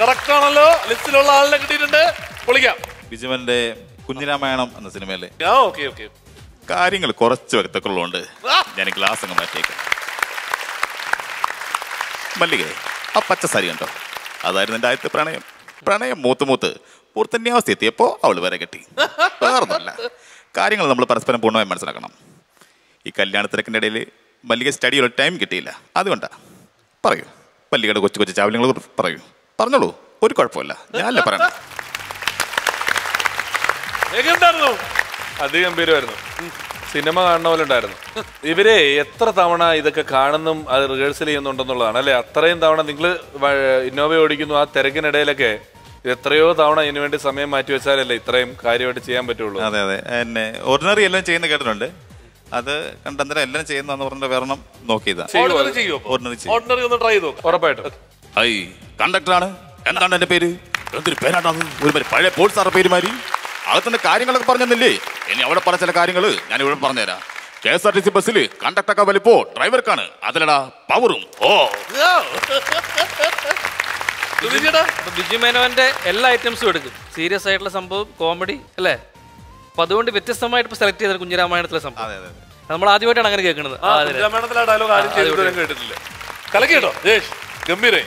Correct ആണല്ലോ. ലിസ്റ്റിലുള്ള ആളിനെ കിട്ടിയിട്ടുണ്ട്. പൊളിക്കാം. ബിജുവന്റെ കുഞ്ഞിരാമായണം എന്ന സിനിമയിലെ ആ ഓക്കെ ഓക്കെ കാര്യങ്ങൾ കുറച്ച് വ്യക്തക്കുള്ളതുകൊണ്ട് ഞാൻ ഗ്ലാസ് അങ്ങ് മാറ്റിയേക്കാം. മല്ലികേ ആ പച്ച സാരി കണ്ടോ? അതായിരുന്നു എന്റെ ആദ്യത്തെ പ്രണയം. പ്രണയം മൂത്ത് മൂത്ത് പൂർത്തന്യാവസ്ഥ എത്തിയപ്പോൾ അവൾ വരെ കെട്ടി. വേറൊന്നുമല്ല. കാര്യങ്ങൾ നമ്മൾ പരസ്പരം പൂർണമായി മനസ്സിലാക്കണം. ഈ കല്യാണ തിരക്കിന്റെ ഇടയിൽ മല്ലിക സ്റ്റഡിയുള്ള ടൈം കിട്ടിയില്ല. അതുകൊണ്ടാ. പറയൂ. മല്ലികയുടെ കൊച്ചു കൊച്ചു ചാവല്യങ്ങൾ പറയൂ. പറഞ്ഞോളൂ. ഒരു കുഴപ്പമില്ല. ഞാനല്ല പറയണം. എങ്ങനെയുണ്ടായിരുന്നു അതിഗംഭീരമായിരുന്നു. സിനിമ കാണുന്ന പോലെ ഉണ്ടായിരുന്നു. ഇവരെ എത്ര തവണ ഇതൊക്കെ കാണുന്നും അത് റിഹേഴ്സൽ ചെയ്യുന്നുണ്ടെന്നുള്ളതാണ്. അല്ലെ? അത്രയും തവണ നിങ്ങൾ ഇന്നോവ ഓടിക്കുന്നു ആ തിരക്കിനിടയിലൊക്കെ എത്രയോ തവണ ഇതിനു വേണ്ടി സമയം മാറ്റി വെച്ചാലല്ലേ ഇത്രയും കാര്യമായിട്ട് ചെയ്യാൻ പറ്റുള്ളൂ. അതെ അതെ. എന്നെ ഓർഡിനറി എല്ലാം ചെയ്യുന്ന കേട്ടിട്ടുണ്ട്. അത് കണ്ടന്തരം എല്ലാം ചെയ്യുന്ന പറഞ്ഞ വേറെ നോക്കിയതാണ് ഓർഡിനറി ചെയ്യോ. ഓർഡിനറി ഒന്ന് ട്രൈ ചെയ്തു നോക്കാം. ഉറപ്പായിട്ടും. ഹൈ കണ്ടക്ടറാണ്? എന്താണ് എന്റെ പേര്? എന്തൊരു പേരാണ് ഒരു മാതിരി പഴയ പോലീസ് സാറിന്റെ പേര് മാതിരി അകത്തിന്റെ കാര്യങ്ങളൊക്കെ പറഞ്ഞെന്നില്ലേ? ഇനി അവിടെ പറഞ്ഞ ചില കാര്യങ്ങൾ ഞാൻ ഇവിടെ പറഞ്ഞുതരാം. K S R T C ബസ്സിൽ കണ്ടക്ടറൊക്കെ വലിപ്പോ ഡ്രൈവർക്കാണ്. അതിലടാ പവറും. ഓ. ബിജു മേനോന്റെ എല്ലാ ഐറ്റംസും എടുക്കും. സീരിയസ് ആയിട്ടുള്ള സംഭവം കോമഡി അല്ലേ? അപ്പൊ അതുകൊണ്ട് വ്യത്യസ്തമായിട്ട് ഇപ്പൊ സെലക്ട് ചെയ്ത കുഞ്ഞിരാമായണത്തിലെ സംഭവം. അതെ അതെ അതെ. നമ്മൾ ആദ്യമായിട്ടാണ് അങ്ങനെ കേൾക്കുന്നത്. കേട്ടിട്ടില്ല. കലക്കിട്ടോ ജേഷ് ഗംഭീരേ.